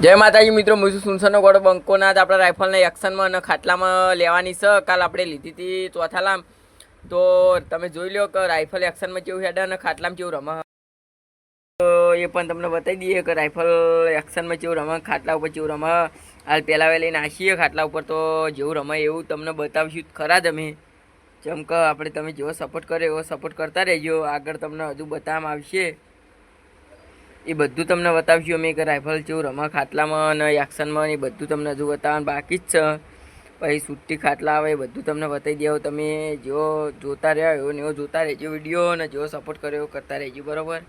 જય માતાજી મિત્રો છું સુનસરનો ગોળો બંકોનાથ. આપણા રાઇફલને એક્શનમાં અને ખાટલામાં લેવાની છે. કાલ આપણે લીધી હતી ચોથા લામ તો તમે જોઈ લો કે રાઇફલ એક્શનમાં કેવું હેડે અને ખાટલામાં કેવું રમા. તો એ પણ તમને બતાવી દઈએ કે રાઇફલ એક્શનમાં કેવું રમા, ખાટલા ઉપર કેવું રમા. હાલ પહેલાં વહેલી નાખીએ ખાટલા ઉપર તો જેવું રમાય એવું તમને બતાવીશું ખરા અમે. જેમ કે આપણે તમે જેવો સપોર્ટ કર્યો એવો સપોર્ટ કરતા રહેજો. આગળ તમને હજુ બતાવવામાં આવશે. એ બધું તમને બતાવશું. અમે કે રાઇફલ જેવું રમા ખાટલામાં અને એક્શનમાં એ બધું તમને હજુ બતાવવાનું બાકી જ છે. પછી સુટ્ટી ખાટલા આવે એ બધું તમને બતાવી દેવું તમે જેવો જોતા રહ્યા એવો ને એવો જોતા રહેજો વીડિયો અને જેવો સપોર્ટ કર્યો એવો કરતા રહેજો, બરાબર?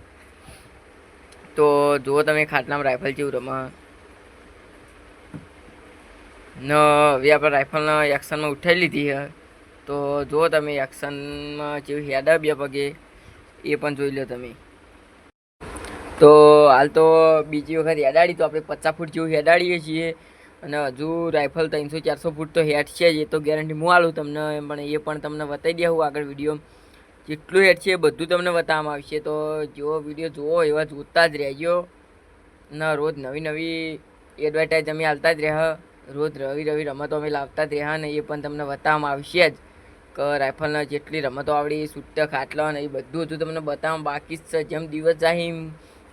તો જુઓ તમે ખાટલામાં રાઇફલ જેવું રમા. ન હવે આપણે રાઇફલના એક્શનમાં ઉઠાવી લીધી છે. તો જુઓ તમે એક્શનમાં જેવી હેડ બે પગે, એ પણ જોઈ લો તમે. તો હાલ તો બીજી વખત હેડાડી તો આપણે પચાસ ફૂટ જેવું હેડાડીએ છીએ. અને હજુ રાઇફલ ત્રણસો, ચારસો ફૂટ તો હેડ છે જ, એ તો ગેરંટી હું આલું તમને, પણ એ પણ તમને બતાવી દેવું આગળ વીડિયો જેટલું હેડ છે એ બધું તમને બતાવવામાં આવશે. તો જેવો વીડિયો જુઓ એવા જોતા જ રહેજો. ના રોજ નવી નવી એડવર્ટાઇઝ અમે હાલતા જ રહ્યા. રોજ રવિ રવિ રમતો અમે લાવતા જ રહ્યા ને એ પણ તમને બતાવવામાં આવશે જ કે રાઇફલના જેટલી રમતો આવડી સુટ્ટા ખાટલા ને એ બધું હજુ તમને બતાવવામાં બાકી જ છે. જેમ દિવસ જાય એમ.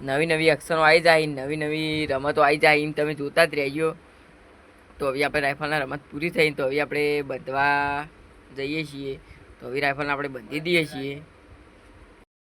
નવી નવી અક્ષરો આવી જાય, નવી નવી રમતો આવી જાય તમે જોતા જ રહેજો. તો હવે આપણે રાઇફલના રમત પૂરી થઈ તો હવે આપણે બધવા જઈએ છીએ. તો હવે રાઇફલને આપણે બંધી દઈએ છીએ.